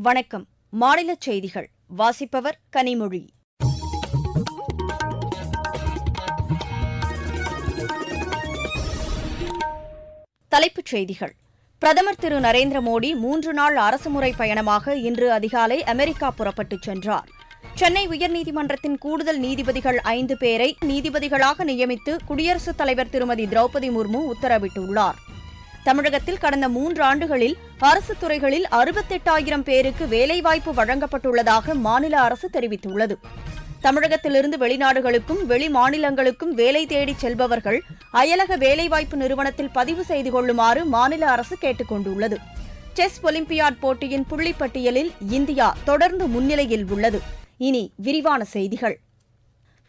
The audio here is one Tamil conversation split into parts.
வணக்கம். மாநில செய்திகள். வாசிப்பவர் கனிமொழி. தலைப்புச் செய்திகள். பிரதமர் திரு நரேந்திர மோடி மூன்று நாள் அரசுமுறை பயணமாக இன்று அதிகாலை அமெரிக்கா புறப்பட்டுச் சென்றார். சென்னை உயர்நீதிமன்றத்தின் கூடுதல் நீதிபதிகள் ஐந்து பேரை நீதிபதிகளாக நியமித்து குடியரசுத் தலைவர் திருமதி திரௌபதி முர்மு உத்தரவிட்டுள்ளார். தமிழகத்தில் கடந்த மூன்று ஆண்டுகளில் அரசு துறைகளில் அறுபத்தெட்டாயிரம் பேருக்கு வேலைவாய்ப்பு வழங்கப்பட்டுள்ளதாக மாநில அரசு தெரிவித்துள்ளது. தமிழகத்திலிருந்து வெளிநாடுகளுக்கும் வெளி மாநிலங்களுக்கும் வேலை தேடி செல்பவர்கள் அயலக வேலைவாய்ப்பு நிறுவனத்தில் பதிவு செய்து கொள்ளுமாறு மாநில அரசு கேட்டுக் கொண்டுள்ளது. செஸ் ஒலிம்பியாட் போட்டியின் புள்ளிப்பட்டியலில் இந்தியா தொடர்ந்து முன்னிலையில் உள்ளது. இனி விரிவான செய்திகள்.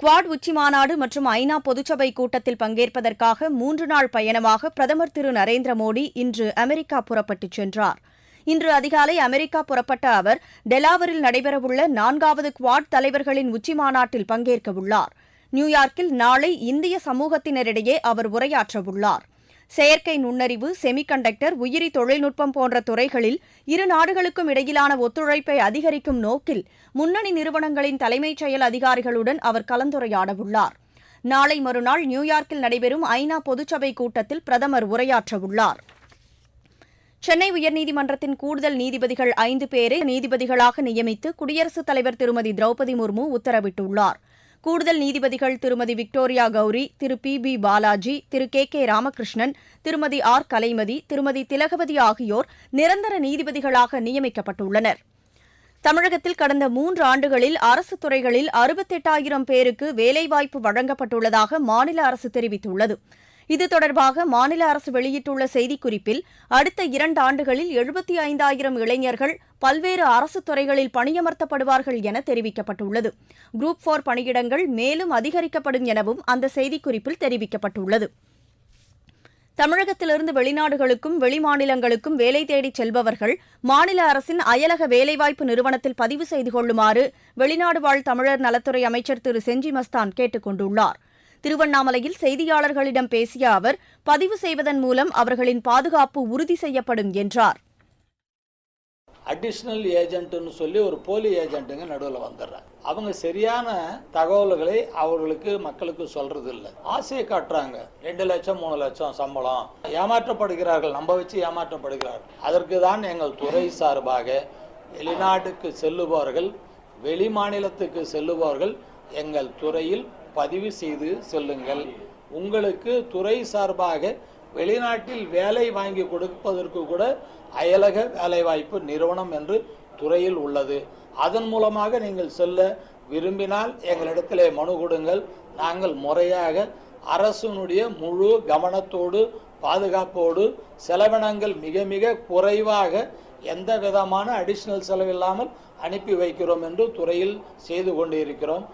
குவாட் உச்சிமாநாடு மற்றும் ஐநா பொதுச்சபை கூட்டத்தில் பங்கேற்பதற்காக மூன்று நாள் பயணமாக பிரதமர் திரு நரேந்திர மோடி இன்று அமெரிக்கா புறப்பட்டுச் சென்றார். இன்று அதிகாலை அமெரிக்கா புறப்பட்ட அவர் டெலாவரில் நடைபெறவுள்ள நான்காவது குவாட் தலைவர்களின் உச்சிமாநாட்டில் பங்கேற்கவுள்ளார். நியூயார்க்கில் நாளை இந்திய சமூகத்தினரிடையே அவர் உரையாற்றவுள்ளார். செயற்கை நுண்ணறிவு செமிகண்டக்டர் உயிரி தொழில்நுட்பம் போன்ற துறைகளில் இரு நாடுகளுக்கும் இடையிலான ஒத்துழைப்பை அதிகரிக்கும் நோக்கில் முன்னணி நிறுவனங்களின் தலைமைச் செயல் அதிகாரிகளுடன் அவர் கலந்துரையாடவுள்ளார். நாளை மறுநாள் நியூயார்க்கில் நடைபெறும் ஐநா பொதுச்சபை கூட்டத்தில் பிரதமர் உரையாற்றவுள்ளார். சென்னை உயர்நீதிமன்றத்தின் கூடுதல் நீதிபதிகள் ஐந்து பேரை நீதிபதிகளாக நியமித்து குடியரசுத் தலைவர் திருமதி திரௌபதி முர்மு உத்தரவிட்டுள்ளார். கூடுதல் நீதிபதிகள் திருமதி விக்டோரியா கௌரி திரு பி பி பாலாஜி திரு கே கே ராமகிருஷ்ணன் திருமதி ஆர் கலைமதி திருமதி திலகவதி ஆகியோர் நிரந்தர நீதிபதிகளாக நியமிக்கப்பட்டுள்ளனர். தமிழகத்தில் கடந்த மூன்று ஆண்டுகளில் அரசு துறைகளில் அறுபத்தெட்டாயிரம் பேருக்கு வேலைவாய்ப்பு வழங்கப்பட்டுள்ளதாக மாநில அரசு தெரிவித்துள்ளது. இது தொடர்பாக மாநில அரசு வெளியிட்டுள்ள செய்திக்குறிப்பில் அடுத்த இரண்டு ஆண்டுகளில் எழுபத்தி ஐந்தாயிரம் இளைஞர்கள் பல்வேறு அரசு துறைகளில் பணியமர்த்தப்படுவார்கள் என தெரிவிக்கப்பட்டுள்ளது. குரூப் போர் பணியிடங்கள் மேலும் அதிகரிக்கப்படும் எனவும் அந்த செய்திக்குறிப்பில் தெரிவிக்கப்பட்டுள்ளது. தமிழகத்திலிருந்து வெளிநாடுகளுக்கும் வெளிமாநிலங்களுக்கும் வேலை தேடிச் செல்பவர்கள் மாநில அரசின் அயலக வேலைவாய்ப்பு நிறுவனத்தில் பதிவு செய்து கொள்ளுமாறு வெளிநாடு வாழ் தமிழர் நலத்துறை அமைச்சர் திரு செஞ்சி மஸ்தான் கேட்டுக் கொண்டுள்ளாா் திருவண்ணாமலையில் செய்தியாளர்களிடம் பேசிய அவர் பதிவு செய்வதன் மூலம் அவர்களின் பாதுகாப்பு உறுதி செய்யப்படும் என்றார். அடிஷ்னல் ஏஜென்ட்னு சொல்லி ஒரு போலி ஏஜென்ட்டுங்க நடுவில் வந்துடுறாங்க. அவங்க சரியான தகவல்களை அவர்களுக்கு மக்களுக்கு சொல்றது இல்லை ஆசையை காட்டுறாங்க. ரெண்டு லட்சம் மூணு லட்சம் சம்பளம். ஏமாற்றப்படுகிறார்கள். நம்ப வச்சு ஏமாற்றப்படுகிறார்கள். அதற்கு தான் எங்கள் துறை சார்பாக வெளிநாட்டுக்கு செல்லுபவர்கள் வெளி மாநிலத்துக்கு செல்லுபவர்கள் எங்கள் துறையில் பதிவு செய்து செல்லுங்கள். உங்களுக்கு துறை சார்பாக வெளிநாட்டில் வேலை வாங்கி கொடுப்பதற்கு கூட அயலக வேலைவாய்ப்பு நிறுவனம் என்று துறையில் உள்ளது. அதன் மூலமாக நீங்கள் செல்ல விரும்பினால் எங்களிடத்திலே மனு கொடுங்கள். நாங்கள் முறையாக அரசினுடைய முழு கவனத்தோடு பாதுகாப்போடு செலவினங்கள் மிக மிக குறைவாக எந்த விதமான அடிஷ்னல் செலவில்லாமல் அனுப்பி வைக்கிறோம் என்று துறையில் செய்து கொண்டிருக்கிறோம்.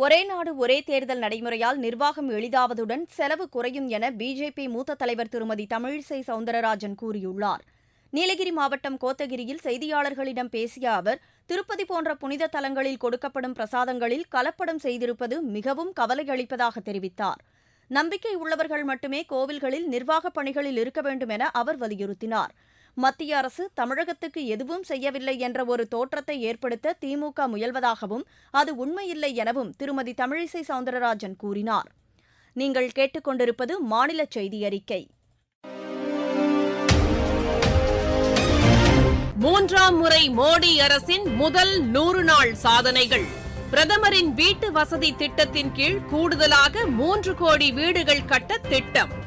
ஒரே நாடு ஒரே தேர்தல் நடைமுறையால் நிர்வாகம் எளிதாவதுடன் செலவு குறையும் என பிஜேபி மூத்த தலைவர் திருமதி தமிழிசை சவுந்தரராஜன் கூறியுள்ளார். நீலகிரி மாவட்டம் கோத்தகிரியில் செய்தியாளர்களிடம் பேசிய அவர் திருப்பதி போன்ற புனித தலங்களில் கொடுக்கப்படும் பிரசாதங்களில் கலப்படம் செய்திருப்பது மிகவும் கவலையளிப்பதாக தெரிவித்தார். நம்பிக்கை உள்ளவர்கள் மட்டுமே கோவில்களில் நிர்வாகப் பணிகளில் இருக்க வேண்டும் என அவர் வலியுறுத்தினார். மத்திய அரசு தமிழகத்துக்கு எதுவும் செய்யவில்லை என்ற ஒரு தோற்றத்தை ஏற்படுத்த திமுக முயல்வதாகவும் அது உண்மையில்லை எனவும் திருமதி தமிழிசை சவுந்தரராஜன் கூறினார். நீங்கள் கேட்டுக்கொண்டிருப்பது மாநில செய்தி அறிக்கை. மூன்றாம் முறை மோடி அரசின் முதல் நூறு நாள் சாதனைகள். பிரதமரின் வீட்டு வசதி திட்டத்தின் கீழ் கூடுதலாக மூன்று கோடி வீடுகள் கட்ட திட்டம்.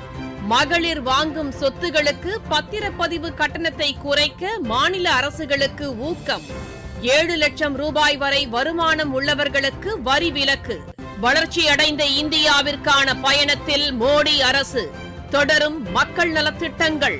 மகளிர் வாங்கும் சொத்துகளுக்கு பத்திரப்பதிவு கட்டணத்தை குறைக்க மாநில அரசுகளுக்கு ஊக்கம். ஏழு லட்சம் ரூபாய் வரை வருமானம் உள்ளவர்களுக்கு வரி விலக்கு. வளர்ச்சியடைந்த இந்தியாவிற்கான பயணத்தில் மோடி அரசு. தொடரும் மக்கள் நலத்திட்டங்கள்.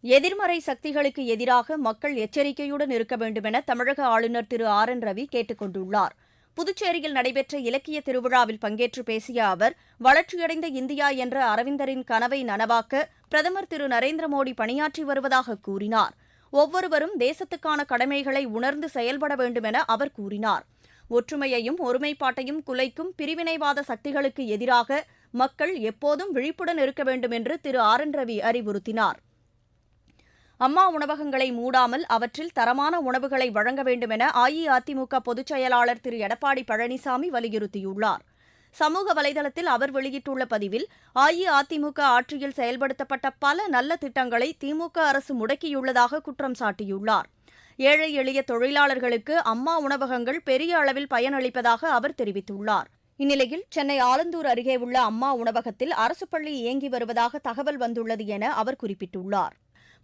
எதிர்மறை சக்திகளுக்கு எதிராக மக்கள் எச்சரிக்கையுடன் இருக்க வேண்டுமென தமிழக ஆளுநர் திரு ஆர் என் ரவி கேட்டுக் கொண்டுள்ளார் புதுச்சேரியில் நடைபெற்ற இலக்கிய திருவிழாவில் பங்கேற்று பேசிய அவர் வளர்ச்சியடைந்த இந்தியா என்ற அரவிந்தரின் கனவை நனவாக்க பிரதமர் திரு. நரேந்திர மோடி பணியாற்றி வருவதாக கூறினார். ஒவ்வொருவரும் தேசத்துக்கான கடமைகளை உணர்ந்து செயல்பட வேண்டுமென அவர் கூறினார். ஒற்றுமையையும் ஒருமைப்பாட்டையும் குலைக்கும் பிரிவினைவாத சக்திகளுக்கு எதிராக மக்கள் எப்போதும் விழிப்புடன் இருக்க வேண்டும் என்று திரு. ஆர். என். ரவி அறிவுறுத்தினார். அம்மா உணவகங்களை மூடாமல் அவற்றில் தரமான உணவுகளை வழங்க வேண்டுமென அஇஅதிமுக பொதுச் செயலாளர் திரு. எடப்பாடி பழனிசாமி வலியுறுத்தியுள்ளார். சமூக வலைதளத்தில் அவர் வெளியிட்டுள்ள பதிவில் அஇஅதிமுக ஆட்சியில் செயல்படுத்தப்பட்ட பல நல்ல திட்டங்களை திமுக அரசு முடக்கியுள்ளதாக குற்றம் சாட்டியுள்ளார். ஏழை எளிய தொழிலாளர்களுக்கு அம்மா உணவகங்கள் பெரிய அளவில் பயனளிப்பதாக அவர் தெரிவித்துள்ளார். இந்நிலையில் சென்னை ஆலந்தூர் அருகே உள்ள அம்மா உணவகத்தில் அரசு பள்ளி இயங்கி வருவதாக தகவல் வந்துள்ளது என அவர் குறிப்பிட்டுள்ளார்.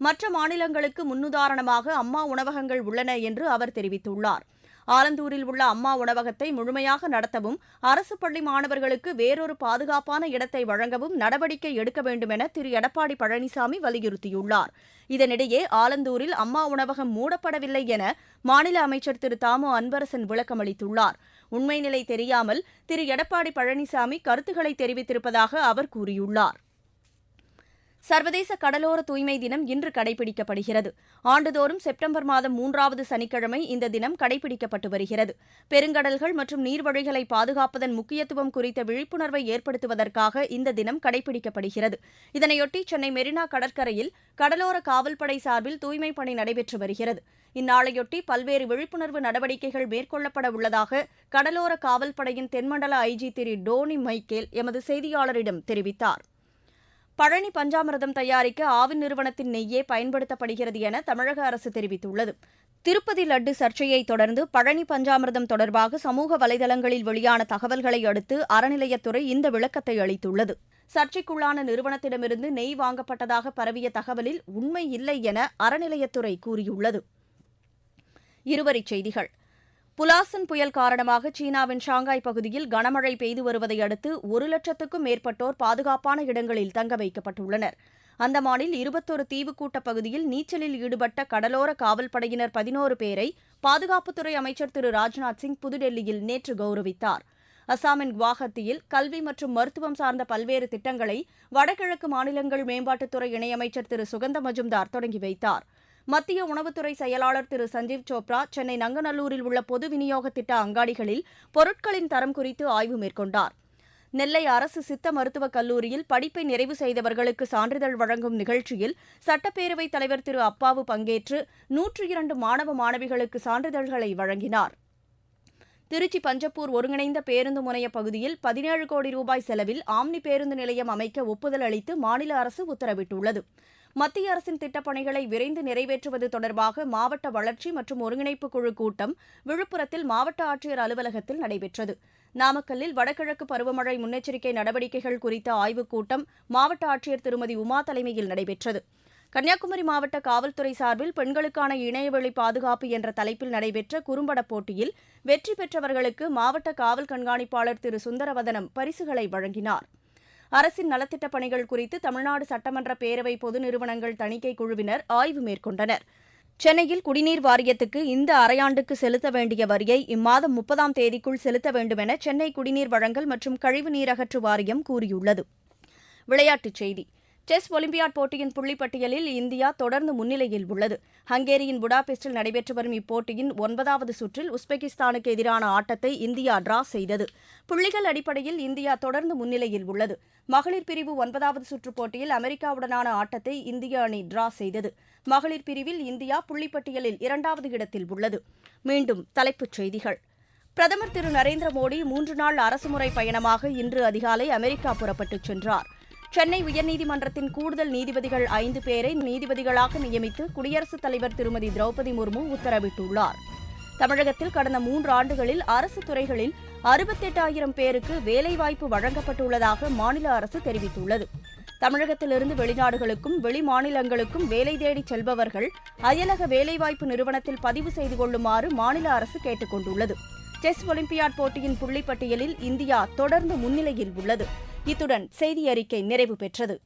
மற்ற மாநிலங்களுக்கு முன்னுதாரணமாக அம்மா உணவகங்கள் உள்ளன என்று அவர் தெரிவித்துள்ளார். ஆலந்தூரில் உள்ள அம்மா உணவகத்தை முழுமையாக நடத்தவும் அரசு பள்ளி மாணவர்களுக்கு வேறொரு பாதுகாப்பான இடத்தை வழங்கவும் நடவடிக்கை எடுக்க வேண்டுமென திரு. எடப்பாடி பழனிசாமி வலியுறுத்தியுள்ளார். இதனிடையே ஆலந்தூரில் அம்மா உணவகம் மூடப்படவில்லை என மாநில அமைச்சர் திரு. தாமு அன்பரசன் விளக்கமளித்துள்ளார் உண்மை நிலை தெரியாமல் திரு. எடப்பாடி பழனிசாமி கருத்துக்களை தெரிவித்திருப்பதாக அவர் கூறியுள்ளார். சர்வதேச கடலோர தூய்மை தினம் இன்று கடைபிடிக்கப்படுகிறது. ஆண்டுதோறும் செப்டம்பர் மாதம் மூன்றாவது சனிக்கிழமை இந்த தினம் கடைபிடிக்கப்பட்டு வருகிறது. பெருங்கடல்கள் மற்றும் நீர்வழிகளை பாதுகாப்பதன் முக்கியத்துவம் குறித்த விழிப்புணர்வை ஏற்படுத்துவதற்காக இந்த தினம் கடைபிடிக்கப்படுகிறது. இதனையொட்டி சென்னை மெரினா கடற்கரையில் கடலோர காவல்படை சார்பில் தூய்மை பணி நடைபெற்று வருகிறது. இந்நாளையொட்டி பல்வேறு விழிப்புணர்வு நடவடிக்கைகள் மேற்கொள்ளப்பட உள்ளதாக கடலோர காவல்படையின் தென்மண்டல ஐஜி திரு டோனி மைக்கேல் எமது செய்தியாளரிடம் தெரிவித்தார். பழனி பஞ்சாமிரதம் தயாரிக்க ஆவின் நிறுவனத்தின் நெய்யே பயன்படுத்தப்படுகிறது என தமிழக அரசு தெரிவித்துள்ளது. திருப்பதி லட்டு சர்ச்சையை தொடர்ந்து பழனி பஞ்சாமிர்தம் தொடர்பாக சமூக வலைதளங்களில் வெளியான தகவல்களை அடுத்து அறநிலையத்துறை இந்த விளக்கத்தை அளித்துள்ளது. சர்ச்சைக்குள்ளான நிறுவனத்திடமிருந்து நெய் வாங்கப்பட்டதாக பரவிய தகவலில் உண்மை இல்லை என அறநிலையத்துறை கூறியுள்ளது. இருவரிச் செய்திகள். புலாசன் புயல் காரணமாக சீனாவின் ஷாங்காய் பகுதியில் கனமழை பெய்து வருவதை அடுத்து ஒரு லட்சத்துக்கும் மேற்பட்டோர் பாதுகாப்பான இடங்களில் தங்க வைக்கப்பட்டுள்ளனர். அந்தமானில் இருபத்தொரு தீவுக்கூட்ட பகுதியில் நீச்சலில் ஈடுபட்ட கடலோர காவல்படையினர் பதினோரு பேரை பாதுகாப்புத்துறை அமைச்சர் திரு ராஜ்நாத் சிங் புதுடெல்லியில் நேற்று கௌரவித்தார். அசாமின் குவாஹத்தியில் கல்வி மற்றும் மருத்துவம் சார்ந்த பல்வேறு திட்டங்களை வடகிழக்கு மாநிலங்கள் மேம்பாட்டுத்துறை இணையமைச்சர் திரு சுகந்த மஜும்தார் தொடங்கி வைத்தார். மத்திய உணவுத்துறை செயலாளர் திரு சஞ்சீவ் சோப்ரா சென்னை நங்கநல்லூரில் உள்ள பொது விநியோக திட்ட அங்காடிகளில் பொருட்களின் தரம் குறித்து ஆய்வு மேற்கொண்டார். நெல்லை அரசு சித்த மருத்துவக் கல்லூரியில் படிப்பை நிறைவு செய்தவர்களுக்கு சான்றிதழ் வழங்கும் நிகழ்ச்சியில் சட்டப்பேரவைத் தலைவர் திரு அப்பாவு பங்கேற்று நூற்று இரண்டு மாணவ மாணவிகளுக்கு சான்றிதழ்களை வழங்கினார். திருச்சி பஞ்சப்பூர் ஒருங்கிணைந்த பேருந்து முனைய பகுதியில் பதினேழு கோடி ரூபாய் செலவில் ஆம்னி பேருந்து நிலையம் அமைக்க ஒப்புதல் அளித்து மாநில அரசு உத்தரவிட்டுள்ளது. மத்திய அரசின் திட்டப்பணிகளை விரைந்து நிறைவேற்றுவது தொடர்பாக மாவட்ட வளர்ச்சி மற்றும் ஒருங்கிணைப்பு குழு கூட்டம் விழுப்புரத்தில் மாவட்ட ஆட்சியர் அலுவலகத்தில் நடைபெற்றது. நாமக்கல்லில் வடகிழக்கு பருவமழை முன்னெச்சரிக்கை நடவடிக்கைகள் குறித்த ஆய்வுக் கூட்டம் மாவட்ட ஆட்சியர் திருமதி உமா தலைமையில் நடைபெற்றது. கன்னியாகுமரி மாவட்ட காவல்துறை சார்பில் பெண்களுக்கான இணையவழி பாதுகாப்பு என்ற தலைப்பில் நடைபெற்ற குறும்பட போட்டியில் வெற்றி பெற்றவர்களுக்கு மாவட்ட காவல் கண்காணிப்பாளர் திரு. சுந்தரவதனம் பரிசுகளை வழங்கினார். அரசின் நலத்திட்ட பணிகள் குறித்து தமிழ்நாடு சட்டமன்ற பேரவை பொது நிறுவனங்கள் தணிக்கை குழுவினர் ஆய்வு மேற்கொண்டனர். சென்னையில் குடிநீர் வாரியத்துக்கு இந்த அரையாண்டுக்கு செலுத்த வேண்டிய வரியை இம்மாதம் முப்பதாம் தேதிக்குள் செலுத்த வேண்டுமென சென்னை குடிநீர் வழங்கல் மற்றும் கழிவுநீர் அகற்று வாரியம் கூறியுள்ளது. விளையாட்டுச் செய்தி. செஸ் ஒலிம்பியாட் போட்டியின் புள்ளிப்பட்டியலில் இந்தியா தொடர்ந்து முன்னிலையில் உள்ளது. ஹங்கேரியின் புடாபெஸ்டில் நடைபெற்று வரும் இப்போட்டியின் ஒன்பதாவது சுற்றில் உஸ்பெகிஸ்தானுக்கு எதிரான ஆட்டத்தை இந்தியா டிரா செய்தது. புள்ளிகள் அடிப்படையில் இந்தியா தொடர்ந்து முன்னிலையில் உள்ளது. மகளிர் பிரிவு ஒன்பதாவது சுற்றுப் போட்டியில் அமெரிக்காவுடனான ஆட்டத்தை இந்திய அணி டிரா செய்தது. மகளிர் பிரிவில் இந்தியா புள்ளிப்பட்டியலில் இரண்டாவது இடத்தில் உள்ளது. மீண்டும் தலைப்புச் செய்திகள். பிரதமர் திரு நரேந்திர மோடி மூன்று நாள் அரசுமுறை பயணமாக இன்று அதிகாலை அமெரிக்கா புறப்பட்டுச் சென்றார். சென்னை உயர்நீதிமன்றத்தின் கூடுதல் நீதிபதிகள் ஐந்து பேரை நீதிபதிகளாக நியமித்து குடியரசுத் தலைவர் திருமதி திரௌபதி முர்மு உத்தரவிட்டுள்ளார். தமிழகத்தில் கடந்த மூன்று ஆண்டுகளில் அரசு துறைகளில் அறுபத்தெட்டாயிரம் பேருக்கு வேலைவாய்ப்பு வழங்கப்பட்டுள்ளதாக மாநில அரசு தெரிவித்துள்ளது. தமிழகத்திலிருந்து வெளிநாடுகளுக்கும் வெளி மாநிலங்களுக்கும் வேலை தேடி செல்பவர்கள் அயலக வேலைவாய்ப்பு நிறுவனத்தில் பதிவு செய்து கொள்ளுமாறு மாநில அரசு கேட்டுக் கொண்டுள்ளது. செஸ் ஒலிம்பியாட் போட்டியின் புள்ளிப்பட்டியலில் இந்தியா தொடர்ந்து முன்னிலையில் உள்ளது. இத்துடன் செய்தி அறிக்கை நிறைவு பெற்றது.